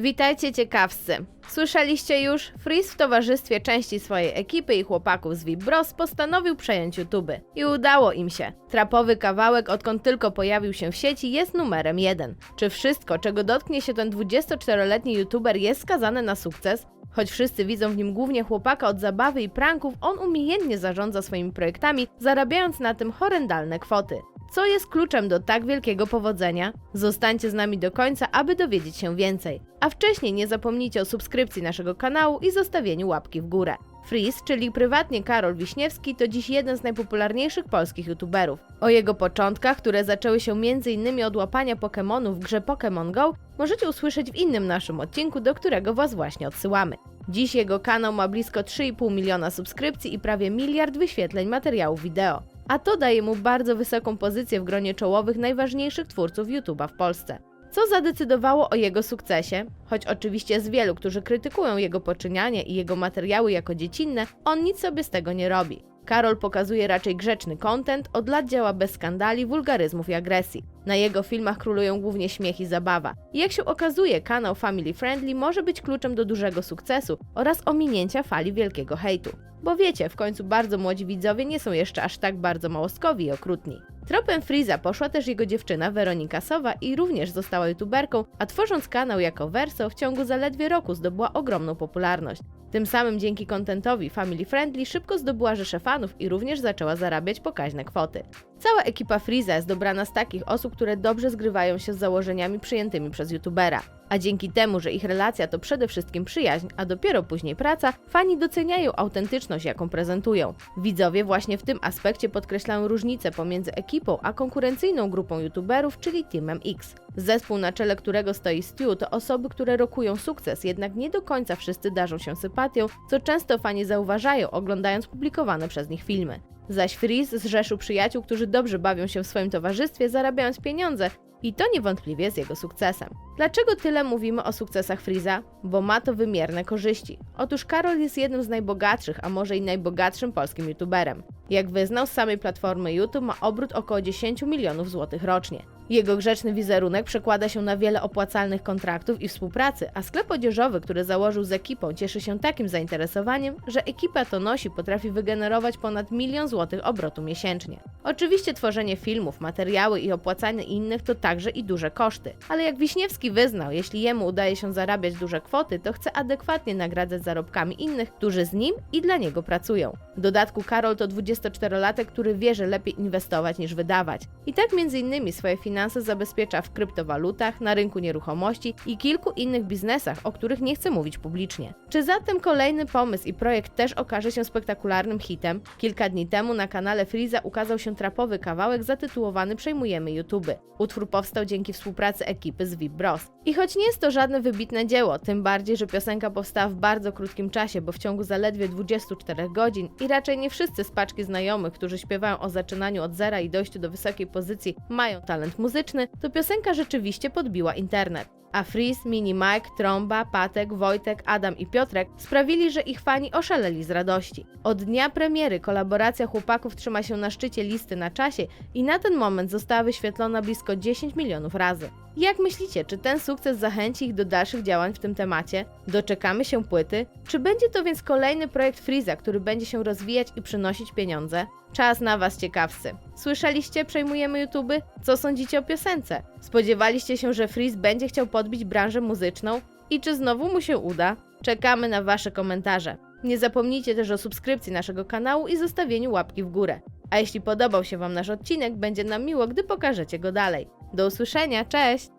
Witajcie ciekawscy. Słyszeliście już? Freeze w towarzystwie części swojej ekipy i chłopaków z VIP Bros postanowił przejąć YouTube. I udało im się. Trapowy kawałek, odkąd tylko pojawił się w sieci, jest numerem jeden. Czy wszystko, czego dotknie się ten 24-letni YouTuber jest skazane na sukces? Choć wszyscy widzą w nim głównie chłopaka od zabawy i pranków, on umiejętnie zarządza swoimi projektami, zarabiając na tym horrendalne kwoty. Co jest kluczem do tak wielkiego powodzenia? Zostańcie z nami do końca, aby dowiedzieć się więcej. A wcześniej nie zapomnijcie o subskrypcji naszego kanału i zostawieniu łapki w górę. Freeze, czyli prywatnie Karol Wiśniewski, to dziś jeden z najpopularniejszych polskich youtuberów. O jego początkach, które zaczęły się m.in. od łapania Pokémonów w grze Pokémon Go, możecie usłyszeć w innym naszym odcinku, do którego Was właśnie odsyłamy. Dziś jego kanał ma blisko 3,5 miliona subskrypcji i prawie miliard wyświetleń materiałów wideo. A to daje mu bardzo wysoką pozycję w gronie czołowych najważniejszych twórców YouTube'a w Polsce. Co zadecydowało o jego sukcesie? Choć oczywiście jest wielu, którzy krytykują jego poczynianie i jego materiały jako dziecinne, on nic sobie z tego nie robi. Karol pokazuje raczej grzeczny content, od lat działa bez skandali, wulgaryzmów i agresji. Na jego filmach królują głównie śmiech i zabawa. I jak się okazuje, kanał Family Friendly może być kluczem do dużego sukcesu oraz ominięcia fali wielkiego hejtu. Bo wiecie, w końcu bardzo młodzi widzowie nie są jeszcze aż tak bardzo małostkowi i okrutni. Tropem Freeza poszła też jego dziewczyna Weronika Sowa i również została youtuberką, a tworząc kanał jako Verso w ciągu zaledwie roku zdobyła ogromną popularność. Tym samym dzięki kontentowi Family Friendly szybko zdobyła rzeszę fanów i również zaczęła zarabiać pokaźne kwoty. Cała ekipa Freeza jest dobrana z takich osób, które dobrze zgrywają się z założeniami przyjętymi przez youtubera. A dzięki temu, że ich relacja to przede wszystkim przyjaźń, a dopiero później praca, fani doceniają autentyczność, jaką prezentują. Widzowie właśnie w tym aspekcie podkreślają różnicę pomiędzy ekipą a konkurencyjną grupą youtuberów, czyli Teamem X. Zespół, na czele którego stoi Stu, to osoby, które rokują sukces, jednak nie do końca wszyscy darzą się sympatią, co często fani zauważają, oglądając publikowane przez nich filmy. Zaś Freeze zrzeszył przyjaciół, którzy dobrze bawią się w swoim towarzystwie, zarabiając pieniądze, i to niewątpliwie jest jego sukcesem. Dlaczego tyle mówimy o sukcesach Freeza? Bo ma to wymierne korzyści. Otóż Karol jest jednym z najbogatszych, a może i najbogatszym polskim youtuberem. Jak wyznał z samej platformy YouTube ma obrót około 10 milionów złotych rocznie. Jego grzeczny wizerunek przekłada się na wiele opłacalnych kontraktów i współpracy, a sklep odzieżowy, który założył z ekipą, cieszy się takim zainteresowaniem, że ekipa to nosi potrafi wygenerować ponad milion złotych obrotu miesięcznie. Oczywiście tworzenie filmów, materiały i opłacanie innych to także i duże koszty, ale jak Wiśniewski wyznał, jeśli jemu udaje się zarabiać duże kwoty, to chce adekwatnie nagradzać zarobkami innych, którzy z nim i dla niego pracują. W dodatku Karol to 24-latek, który wie, że lepiej inwestować niż wydawać. I tak między innymi swoje finanse zabezpiecza w kryptowalutach, na rynku nieruchomości i kilku innych biznesach, o których nie chce mówić publicznie. Czy zatem kolejny pomysł i projekt też okaże się spektakularnym hitem? Kilka dni temu na kanale Freeza ukazał się trapowy kawałek zatytułowany Przejmujemy YouTube. Utwór powstał dzięki współpracy ekipy z VIP Bros. I choć nie jest to żadne wybitne dzieło, tym bardziej, że piosenka powstała w bardzo krótkim czasie, bo w ciągu zaledwie 24 godzin i raczej nie wszyscy z paczki znajomych, którzy śpiewają o zaczynaniu od zera i dojściu do wysokiej pozycji, mają talent muzyczny, to piosenka rzeczywiście podbiła internet. A Freeze, Mini Mike, Tromba, Patek, Wojtek, Adam i Piotrek sprawili, że ich fani oszaleli z radości. Od dnia premiery kolaboracja chłopaków trzyma się na szczycie listy na czasie i na ten moment została wyświetlona blisko 10 milionów razy. Jak myślicie, czy ten sukces zachęci ich do dalszych działań w tym temacie? Doczekamy się płyty? Czy będzie to więc kolejny projekt Freeza, który będzie się rozwijać i przynosić pieniądze? Czas na Was ciekawscy. Słyszeliście, przejmujemy YouTube? Co sądzicie o piosence? Spodziewaliście się, że Freeze będzie chciał podbić branżę muzyczną? I czy znowu mu się uda? Czekamy na Wasze komentarze. Nie zapomnijcie też o subskrypcji naszego kanału i zostawieniu łapki w górę. A jeśli podobał się Wam nasz odcinek, będzie nam miło, gdy pokażecie go dalej. Do usłyszenia, cześć!